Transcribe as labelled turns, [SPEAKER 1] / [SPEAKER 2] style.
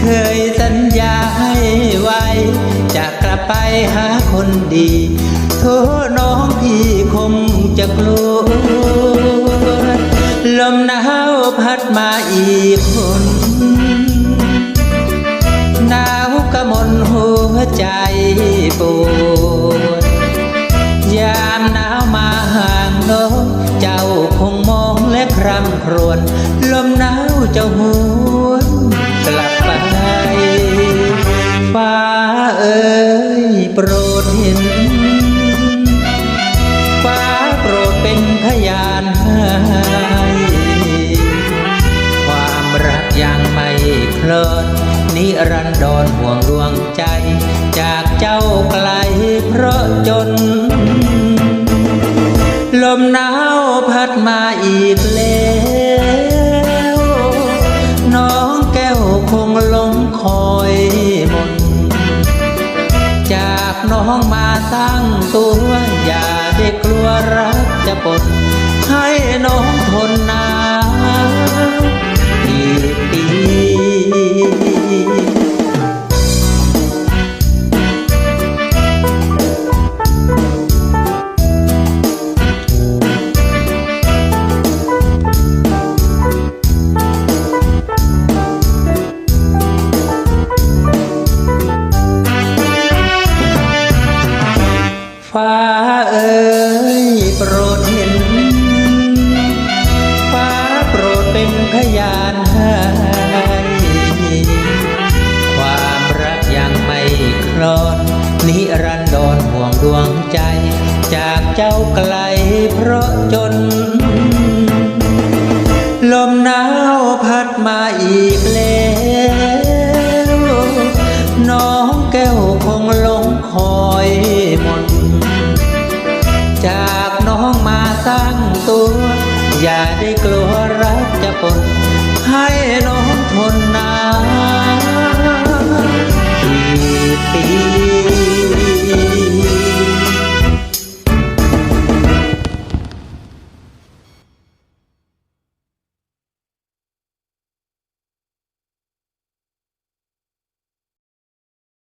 [SPEAKER 1] เคยสัญญาให้ไว้ จะกลับไปหาคนดีโทษน้องพี่คงจะกลัว ลมหนาวพัดมาอีกคนหนาวกระมนหัวใจปวดยามหนาวมาห่างน้องเจ้าคงมองและคร่ำครวญลมหนา จ้าหวนกลับไป ฟ้าเอ๋ยโปรดเห็น ฟ้าโปรดเป็นพยานให้ความรักยังไม่คลอดนิรันดรห่วงดวงใจ จากเจ้าไกลเพราะจน ลมหนาวพัดมาอีกแล้ว คอยมน จากน้องมาตั้งตัวอย่าได้กลัวรักจะปนให้น้อง นิรันดรห่วงดวงใจ จากเจ้าไกลเพราะจน ลมหนาวพัดมาอีกแล้วน้องแก้วคงลงคอยหมดจากน้องมาสร้างตัว อย่าได้กลัวรักจะปนให้น